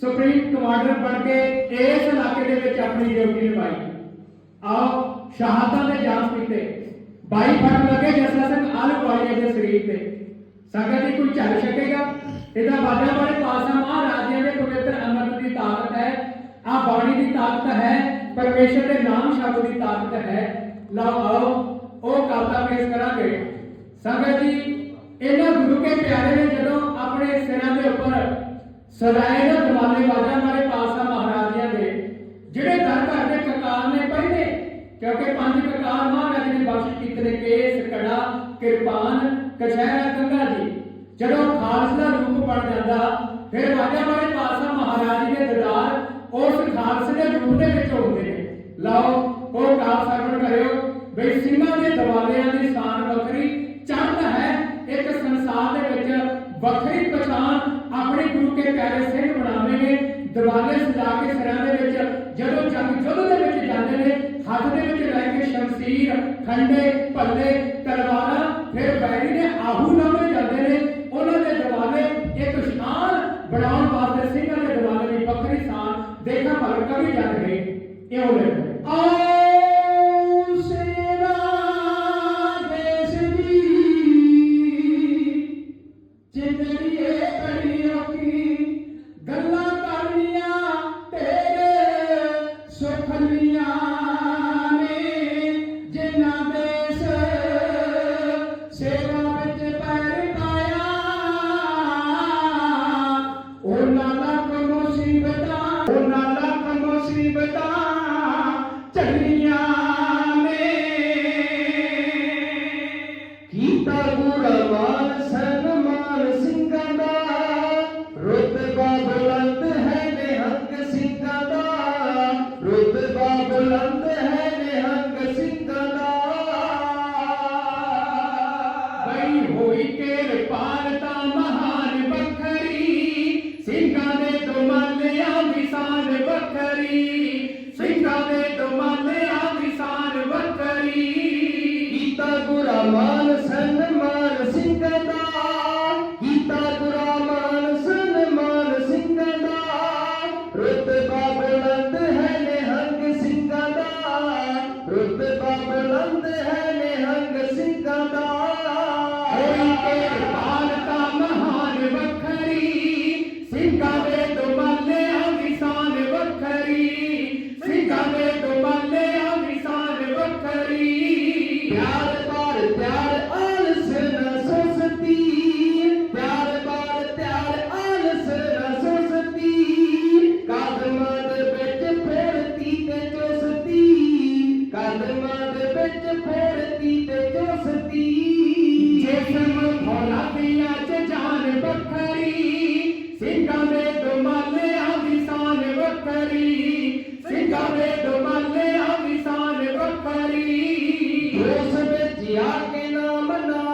Supreme commander ਬਣ ਕੇ ਇਸ ਇਲਾਕੇ ਦੇ ਵਿੱਚ ਆਪਣੀ ਡਿਊਟੀ ਨਿਭਾਈ। ਆਓ, ਸ਼ਹਾਦਤਾਂ ਦੇ ਜਾਮ ਕੀਤੇ। 22 ਫੱਟ ਲੱਗੇ ਜਸਲਾ ਸਿੰਘ ਆਲ ਵਾਲੀਆ ਦੇ ਸਰੀਰ ਤੇ। ਸੰਗਤ ਦੀ ਕੋਈ ਝੱਲ ਸਕੇਗਾ ਇਹਦਾ ਬਾਜਾ ਵਾਲੇ ਪਾਸਾ ਮਹਾਰਾਜਿਆਂ ਦੇ ਪਵਿੱਤਰ ਅੰਮ੍ਰਿਤ ਦੀ ਤਾਕਤ ਹੈ। ਆ ਬਾਣੀ ਦੀ ਤਾਕਤ ਹੈ, ਪਰਮੇਸ਼ਰ ਦੇ ਨਾਮ ਸ਼ਬਦ ਦੀ ਤਾਕਤ ਹੈ। ਲਓ, ਆਓ, ਉਹ ਕਵਿਤਾ ਪੇਸ਼ ਕਰਾਂਗੇ। ਸੰਗਤ ਜੀ, ਇਹਨਾਂ ਗੁਰੂ ਕੇ ਪਿਆਰੇ ਨੇ ਜਦੋਂ ਆਪਣੇ ਸਿਰਾਂ ਦੇ ਉੱਪਰ ਸਦਾਏ ਦਾ ਦਮਾਲੇ ਵਾਜਾ ਮਾਰੇ ਪਾਸਾ ਮਹਾਰਾਜਿਆਂ ਦੇ, ਜਿਹੜੇ ਘਰ ਘਰ ਦੇ ਕਕਾਰ ਨੇ ਪਹਿਲੇ ਕਿਉਂਕਿ ਪੰਜ ਕਕਾਰ ਮਹਾਰਾਜ ਨੇ ਬਖਸ਼ ਕੀਤੇ ਨੇ, ਕੇਸ, ਕੜਾ, ਕਿਰਪਾਨ, ਕਛਹਿਰਾ ਕੰਗਾ ਜੀ। ਜਦੋਂ ਖਾਲਸ ਦਾ ਰੂਪ ਬਣ ਜਾਂਦਾ, ਫਿਰ ਵਾਜਾ ਮਾਰੇ ਪਾਸਾ ਮਹਾਰਾਜ ਦੇ ਦਰਬਾਰ, ਉਸ ਖਾਲਸ ਦੇ ਰੂਪ ਦੇ ਵਿੱਚ ਹੁੰਦੇ ਨੇ। ਲਓ, ਉਹ ਕਾਲ ਸਰਵਣ ਕਰਿਓ, ਬਈ ਸਿੰਘਾਂ ਦੇ ਦਵਾਲਿਆਂ ਦੀ ਸ਼ਾਨ ਵੱਖਰੀ ਵੱਖਰੀ ਪਛਾਣ ਆਪਣੇ ਗੁਰੂ ਕੇ ਪਿਆਰੇ ਸਿੰਘ ਬਣਾਵੇਂਗੇ। ਦਰਬਾਰੇ ਸਜਾ ਕੇ ਸਿਰਾਂ ਦੇ ਵਿੱਚ, ਜਦੋਂ ਜੰਗ ਯੁੱਧ ਦੇ ਵਿੱਚ ਜਾਂਦੇ ਨੇ, ਹੱਥ ਦੇ ਵਿੱਚ ਲੈ ਕੇ ਸ਼ਮਸ਼ੀਰ, ਖੰਡੇ, ਭੱਲੇ, ਤਲਵਾਰਾਂ, ਫਿਰ ਬੈਰੀ ਦੇ ਆਹੂ ਲਾਵੇ ਜਾਂਦੇ ਨੇ। ਉਹਨਾਂ ਦੇ ਦਰਬਾਰੇ ਇੱਕ ਸ਼ਾਨ ਬਣਾਉਣ ਵਾਸਤੇ ਸਿੰਘਾਂ ਦੇ ਦਰਬਾਰੇ ਦੀ ਵੱਖਰੀ ਸ਼ਾਨ ਦੇਖਾ ਭਰ ਕਵੀ ਜਾਂਦੇ ਨੇ ਇਹੋ ਲੈ ਬਈ ਹੋਈ ਕਿਰਪਾਲਤਾ ਮਹਾਨ ਵੱਖਰੀ ਸਿੰਘਾਂ ਦੇ ਦੁਮਾਲਿਆਂ ਦੀ ਸ਼ਾਨ ਵੱਖਰੀ ਸਿੰਘਾਂ ਦੇ ਦੁਮਾਲਿਆਂ ਦੀ ਸ਼ਾਨ ਵੱਖਰੀ ਕੀਤਾ ਗੁਰਾ ਮਾਨ ਸਨਮਾਨ ਸਿੰਘ ਦਾ ਕੀਤਾ ਗੁਰਾ ਮਾਨ ਸਨਮਾਨ ਸਿੰਘ ਦਾ ਰੁਤਬਾ ਬੁਲੰਦ ਹੈ ਨਿਹੰਗ ਸਿੰਘਾਂ ਦਾ ਰੁਤਬਾ ਬੁਲੰਦ ਹੈ ਨਿਹੰਗ ਸਿੰਘਾਂ ਦਾ ਵਿੱਚ ਫੇਰਤੀ ਤੇ ਚੁਸਤੀ ਕਦਮਾਂ ਦੇ ਵਿੱਚ ਫੇਰਤੀ ਤੇ ਚੁਸਤੀ ਚ ਜਾਨ ਵੱਖਰੀ ਸਿੰਘਾਂ ਦੇ ਦੁਮਾਲਿਆਂ ਦੀ ਸ਼ਾਨ ਵੱਖਰੀ ਸਿੰਘਾਂ ਦੇ ਦੁਮਾਲਿਆਂ ਦੀ ਸ਼ਾਨ ਵੱਖਰੀ ਉਸ ਵਿੱਚ ਆ ਕੇ ਨਾਮ ਨਾਲ